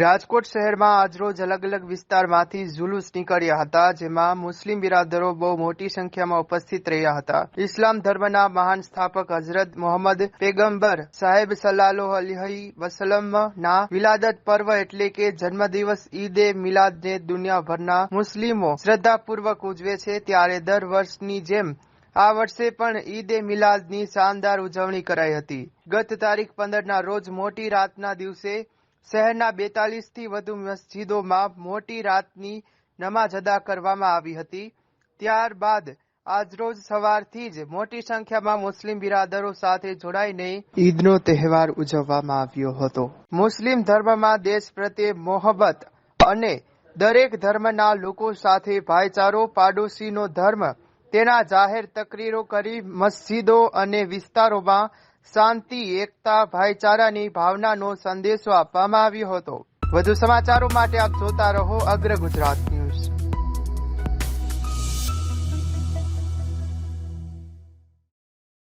રાજકોટ શહેરમાં આજરોજ અલગ અલગ વિસ્તારમાંથી જુલુસ નીકળ્યા હતા, જેમાં મુસ્લિમ બિરાદરો બહુ મોટી સંખ્યામાં ઉપસ્થિત રહ્યા હતા. ઇસ્લામ ધર્મના મહાન સ્થાપક હઝરત મોહમ્મદ પેગમ્બર સાહેબ સલાલો અલહી વસલમ વિલાદત પર્વ એટલે કે જન્મદિવસ ઈદે મિલાદને દુનિયાભરના મુસ્લિમો શ્રદ્ધાપૂર્વક ઉજવે છે, ત્યારે દર વર્ષની જેમ આ વર્ષે પણ ઈદે મિલાદની શાનદાર ઉજવણી કરાઈ હતી. ગત તારીખ પંદરના રોજ મોટી રાતના દિવસે શહેરના બેતાલીસથી વધુ મસ્જિદોમાં મોટી રાતની નમાઝ અદા કરવામાં આવી હતી. ત્યારબાદ આજરોજ સવારથી જ મોટી સંખ્યામાં મુસ્લિમ બિરાદરો સાથે જોડાઈને ઈદનો તહેવાર ઉજવવામાં આવ્યો હતો. મુસ્લિમ ધર્મમાં દેશ પ્રત્યે મોહબ્બત અને દરેક ધર્મના લોકો સાથે ભાઈચારો, પાડોશીનો ધર્મ, તેના જાહેર તકરીરો કરી મસ્જિદો અને વિસ્તારોમાં શાંતિ, એકતા, ભાઈચારાની ભાવનાનો સંદેશો આપવામાં આવ્યો હતો. વધુ સમાચારો માટે આપ જોતા રહો અગ્ર ગુજરાત ન્યૂઝ.